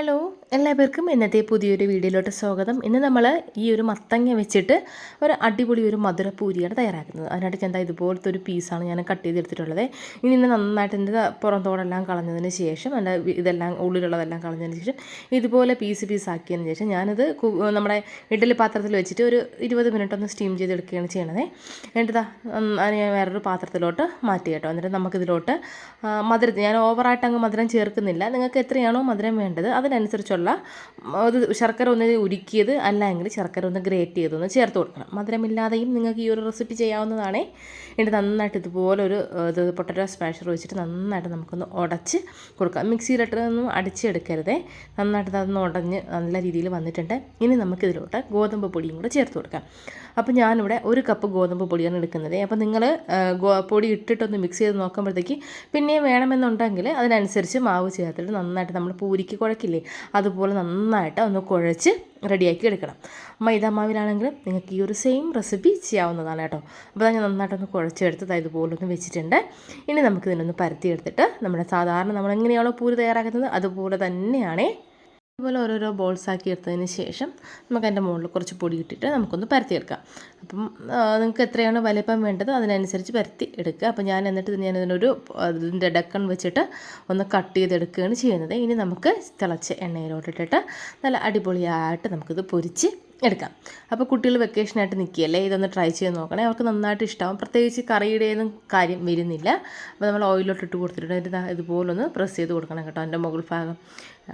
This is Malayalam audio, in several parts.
ഹലോ എല്ലാവർക്കും ഇന്നത്തെ പുതിയൊരു വീഡിയോയിലോട്ട് സ്വാഗതം. ഇന്ന് നമ്മൾ ഈ ഒരു മത്തങ്ങ വെച്ചിട്ട് ഒരു അടിപൊളി ഒരു മധുരപ്പൂരിയാണ് തയ്യാറാക്കുന്നത്. അതിനായിട്ട് എന്താ ഇതുപോലത്തെ ഒരു പീസാണ് ഞാൻ കട്ട് ചെയ്തെടുത്തിട്ടുള്ളത് ഇനി ഇന്ന് നന്നായിട്ട് എന്റെ പുറന്തോടെല്ലാം കളഞ്ഞതിന് ശേഷം എന്റെ ഇതെല്ലാം ഉള്ളിലുള്ളതെല്ലാം കളഞ്ഞതിന് ശേഷം ഇതുപോലെ പീസ് പീസ് ആക്കിയതിന് ശേഷം ഞാനിത് നമ്മുടെ ഇഡ്ഡലി പാത്രത്തിൽ വെച്ചിട്ട് ഒരു ഇരുപത് മിനിറ്റ് ഒന്ന് സ്റ്റീം ചെയ്തെടുക്കുകയാണ് ചെയ്യണത്. എന്നിട്ട് അതിന് വേറൊരു പാത്രത്തിലോട്ട് മാറ്റി കേട്ടോ. എന്നിട്ട് നമുക്കിതിലോട്ട് മധുരത്തിൽ ഞാൻ ഓവറായിട്ട് അങ്ങ് മധുരം ചേർക്കുന്നില്ല. നിങ്ങൾക്ക് എത്രയാണോ മധുരം വേണ്ടത് അതിനനുസരിച്ചുള്ള അത് ശർക്കര ഒന്ന് ഉരുക്കിയത് അല്ലെങ്കിൽ ശർക്കര ഒന്ന് ഗ്രേറ്റ് ചെയ്തൊന്ന് ചേർത്ത് കൊടുക്കണം. മധുരമില്ലാതെയും നിങ്ങൾക്ക് ഈ ഒരു റെസിപ്പി ചെയ്യാവുന്നതാണേ. എന്നിട്ട് നന്നായിട്ട് ഇതുപോലെ ഒരു ഇത് പൊട്ടറ്റോ സ്പാഷർ വെച്ചിട്ട് നന്നായിട്ട് നമുക്കൊന്ന് ഉടച്ച് കൊടുക്കാം. മിക്സിയിലിട്ട് ഒന്നും അടിച്ചെടുക്കരുതേ. നന്നായിട്ട് അതൊന്ന് ഉടഞ്ഞ് നല്ല രീതിയിൽ വന്നിട്ടുണ്ട്. ഇനി നമുക്കിതിലോട്ട് ഗോതമ്പ് പൊടിയും കൂടെ ചേർത്ത് കൊടുക്കാം. അപ്പോൾ ഞാനിവിടെ ഒരു കപ്പ് ഗോതമ്പ് പൊടിയാണ് എടുക്കുന്നത്. അപ്പോൾ നിങ്ങൾ പൊടി ഇട്ടിട്ടൊന്ന് മിക്സ് ചെയ്ത് നോക്കുമ്പോഴത്തേക്ക് പിന്നെയും വേണമെന്നുണ്ടെങ്കിൽ അതിനനുസരിച്ച് മാവ് ചേർത്തിട്ട് നന്നായിട്ട് നമ്മൾ പൂരിക്ക് കുഴക്കില്ലേ? അതുപോലെ നന്നായിട്ട് ഒന്ന് കുഴച്ച് റെഡിയാക്കി എടുക്കണം. മൈദ മാവിലാണെങ്കിൽ നിങ്ങൾക്ക് ഈ ഒരു സെയിം റെസിപ്പി ചെയ്യാവുന്നതാണ് കേട്ടോ. അപ്പോൾ ഞാൻ നന്നായിട്ടൊന്ന് കുഴച്ചെടുത്ത് അതായത് ഒന്ന് വെച്ചിട്ടുണ്ട്. ഇനി നമുക്ക് ഇതിനൊന്ന് പരത്തിയെടുത്തിട്ട് നമ്മുടെ സാധാരണ നമ്മൾ എങ്ങനെയാണോ പൂരി തയ്യാറാക്കുന്നത് അതുപോലെ തന്നെയാണേ അതുപോലെ ഓരോരോ ബോൾസ് ആക്കി എടുത്തതിന് ശേഷം നമുക്ക് അതിന്റെ മുകളിൽ കുറച്ച് പൊടി ഇട്ടിട്ട് നമുക്കൊന്ന് പരത്തിയെടുക്കാം അപ്പം നിങ്ങൾക്ക് എത്രയാണ് വലിപ്പം വേണ്ടത് അതിനനുസരിച്ച് പരത്തി എടുക്കുക. അപ്പം ഞാൻ എന്നിട്ട് ഞാൻ ഇതിനൊരു ഇതിന്റെ ഡക്കൺ വെച്ചിട്ട് ഒന്ന് കട്ട് ചെയ്തെടുക്കുകയാണ് ചെയ്യുന്നത്. ഇനി നമുക്ക് തിളച്ച എണ്ണയിലോട്ടിട്ടിട്ട് നല്ല അടിപൊളിയായിട്ട് നമുക്കിത് പൊരിച്ച് എടുക്കാം. അപ്പോൾ കുട്ടികൾ വെക്കേഷനായിട്ട് നിൽക്കുകയല്ലേ ഇതൊന്ന് ട്രൈ ചെയ്ത് നോക്കണേ. അവർക്ക് നന്നായിട്ട് ഇഷ്ടമാവും പ്രത്യേകിച്ച് കറിയുടെയൊന്നും കാര്യം വരുന്നില്ല. അപ്പോൾ നമ്മൾ ഓയിലോട്ട് ഇട്ട് കൊടുത്തിട്ടുണ്ട്. ഇതുപോലൊന്ന് പ്രസ് ചെയ്ത് കൊടുക്കണം കേട്ടോ അതിന്റെ മുകൾ ഭാഗം.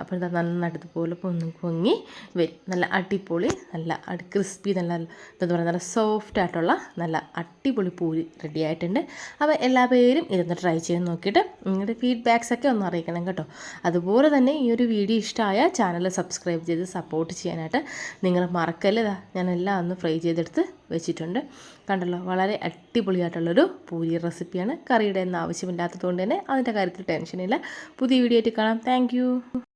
അപ്പോൾ ഇതാ നന്നായിട്ട് ഇതുപോലെ പൊങ്ങി പൊങ്ങി വരും. നല്ല അടിപൊളി നല്ല ക്രിസ്പി നല്ല എന്താ പറയുക നല്ല സോഫ്റ്റ് ആയിട്ടുള്ള നല്ല അടിപൊളി പൂരി റെഡി ആയിട്ടുണ്ട്. അപ്പോൾ എല്ലാ പേരും ഇതൊന്ന് ട്രൈ ചെയ്ത് നോക്കിയിട്ട് നിങ്ങളുടെ ഫീഡ്ബാക്സ് ഒക്കെ ഒന്ന് അറിയിക്കണം കേട്ടോ. അതുപോലെ തന്നെ ഈ ഒരു വീഡിയോ ഇഷ്ടമായ ചാനൽ സബ്സ്ക്രൈബ് ചെയ്ത് സപ്പോർട്ട് ചെയ്യാനായിട്ട് നിങ്ങൾ മറക്കല്ലേ ഇതാ ഞാനെല്ലാം ഒന്ന് ഫ്രൈ ചെയ്തെടുത്ത് വെച്ചിട്ടുണ്ട്. കണ്ടല്ലോ വളരെ അടിപൊളിയായിട്ടുള്ളൊരു പൂരി റെസിപ്പിയാണ്. കറിയുടെ ഒന്നും ആവശ്യമില്ലാത്തതുകൊണ്ട് തന്നെ അതിന്റെ കാര്യത്തിൽ ടെൻഷനില്ല. പുതിയ വീഡിയോ ആയിട്ട് കാണാം. താങ്ക്